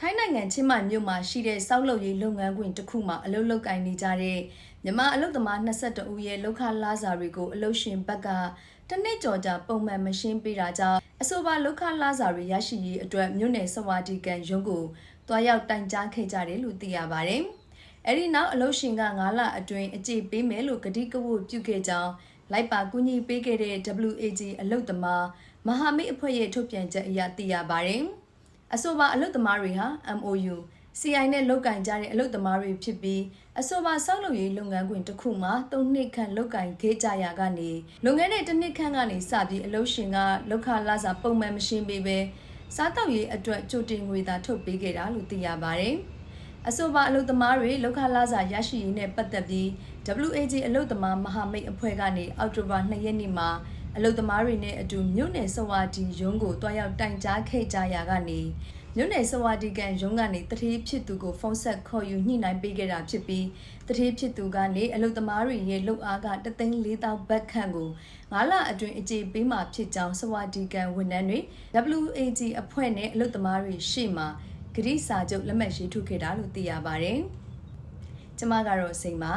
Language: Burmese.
ထိုင်းနိုင်ငံချင်းမိုင်မြို့မှာရှိတဲ့စောက်လုပ်ရေးလုပ်ငန်းခွင်တစ်ခုမှာအလုပ်လုပ်ကိုင်နေကြတဲ့မြန်မာအလုပ်သမား22ဦးရဲ့လောက်ခလာစာတွေကိုအလုပ်ရှင်ဘက်ကတစ်နှစ်ကျော်ကြာပုံမှန်မရှင်းပေးတာကြောင့်အဆိုပါလောက်ခလာစာတွေရရှိရေးအတွက်မြို့နယ်စဝါဒီကန်ရုံးကိုတွားရောက်တိုင်ကြားခဲ့ကြတယ်လို့သိရပါတယ်။အဲဒီနောက်အလုပ်ရှင်က9လအတွင်းအကြည့်ပေးမယ်လို့ကတိကဝတ်ပြုခဲ့ကြောင်း လိုက်ပါကူညီပေးခဲ့တဲ့ WAG အလုပ်သမားမဟာမိတ်အဖွဲ့ရဲ့ထုတ်ပြန်ချက်အရသိရပါတယ်။အဆိုပါအလုပ်သမားတွေဟာ MOU CI နဲ့လုပ်ကင်ကြတဲ့အလုပ်သမားတွေဖြစ်ပြီးအဆိုပါစောက်လုပ်ရေးလုပ်ငန်းခွင်တစ်ခုမှာ၃နှစ်ခန့်လုပ်ကင်ခဲ့ကြရကနေလုပ်ငန်းတဲ့တစ်နှစ်ခန့်ကနေစပြီးအလုပ်ရှင်ကလောက်ခလာစာပုံမှန်မရှင်းပေးပဲစားတောက်ရေးအတွက်ကြိုတင်ငွေသာထုတ်ပေးခဲ့တာလို့သိရပါတယ်။ အဆိုပါအလုပ်သမားတွေလောက်ခလာစာရရှိရေးနဲ့ပတ်သက်ပြီး WAG အလုပ်သမားမဟာမိတ်အဖွဲ့ကနေအောက်တိုဘာ2ရက်နေ့မှာအလုပ်သမားတွေနဲ့အတူမြို့နယ်စဝါဒီရုံးကိုတွားရောက်တိုင်ကြားခဲ့ကြရကနေမြို့နယ်စဝါဒီကန်ရုံးကနေတတိဖြစ်သူကိုဖုန်းဆက်ခေါ်ယူညှိနှိုင်းပေးခဲ့တာဖြစ်ပြီးတတိဖြစ်သူကနေအလုပ်သမားတွေရဲ့လုပ်အားက3,400ဘတ်ခန့်ကို9လအတွင်းအကြေပေးမှဖြစ်ကြောင်းစဝါဒီကန်ဝန်ထမ်းတွေ WAG အဖွဲ့နဲ့အလုပ်သမားတွေရှေ့မှာ ဂရိစာချုပ်လက်မှတ်ရေးထိုးခဲ့တာလို့သိရပါတယ်။ကျမကတော့စိန်ပါ